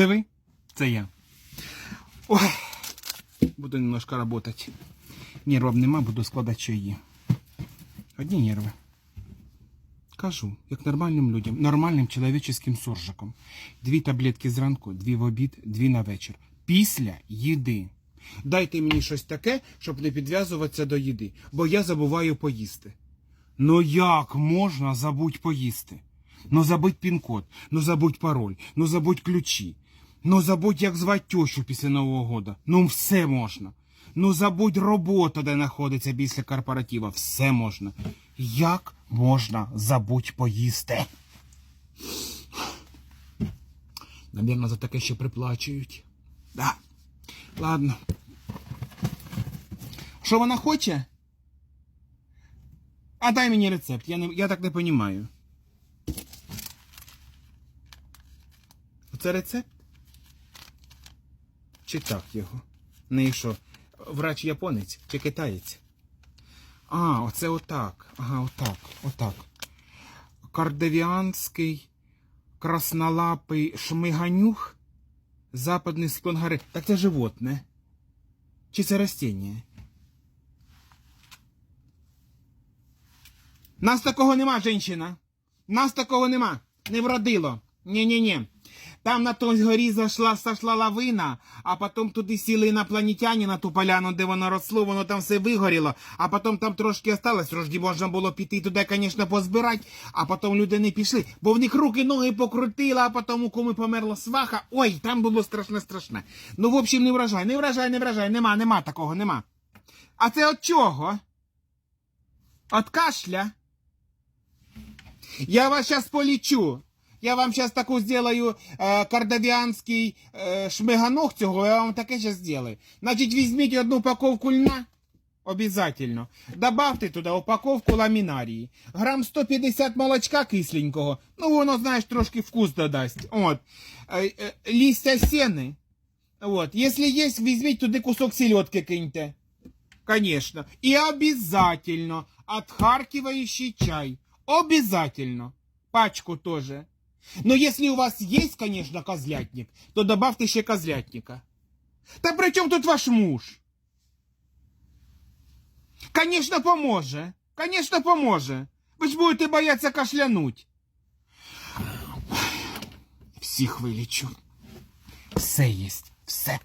Це ви? Це я. Ой. Буду немножко работать. Нервів нема, буду складати чаї. Одні нерви. Кажу, як нормальним людям, нормальним чоловіческим суржиком. Дві таблетки зранку, дві в обід, дві на вечір. Після їди. Дайте мені щось таке, щоб не підв'язуватися до їди, бо я забуваю поїсти. Ну як можна забудь поїсти? Ну забудь пін-код, ну забудь пароль, ну забудь ключі. Ну забудь, як звати тещу після Нового года. Ну все можна. Ну забудь роботу, де знаходиться після корпоратива. Все можна. Як можна забудь поїсти? Навірно, за таке ще приплачують. Да. Ладно. Що вона хоче? А дай мені рецепт, я, не, я так не розумію. Це рецепт? Чи так його? Ну і що? Врач японець чи китаєць? А, оце отак. Ага, отак, отак. Кардевіанський краснолапий шмиганюх. Западний склон гори. Так це животне. Чи це растіння? Нас такого нема, жінчина. Нас такого нема. Не вродило. Ні-ні-ні. Там на той горі зайшла, сошла лавина, а потім туди сіли інопланетяні на ту поляну, де воно росло, воно там все вигоріло, а потім там трошки осталось, вроді можна було піти туди, звісно, позбирати, а потім люди не пішли, бо в них руки, ноги покрутили, а потім у кому померла сваха. Ой, там було страшне-страшне. Ну, в общем, не вражай, не вражай, не вражай, нема, нема такого, нема. А це от чого? От кашля? Я вас сейчас полечу. Я вам сейчас таку сделаю э, кардавіанський э, шмиганок цього, я вам таке сейчас сделаю. Значить, візьміть одну упаковку льна. Обязательно. Добавте туди упаковку ламінарії. Грам 150 молочка кисленького. Ну, воно, знаєш, трошки вкус додасть. От. Е, е, листя сени. Вот. Если есть, візьміть туди кусок селедки киньте. Конечно. И обязательно отхаркивающий чай. Обязательно. Пачку тоже. Но если у вас есть, конечно, козлятник, то добавьте еще козлятника. Да при чем тут ваш муж? Конечно, поможе. Конечно, поможе. Ви ж будете бояться кашлянуть. Всіх вилічу. Все єсть. Все.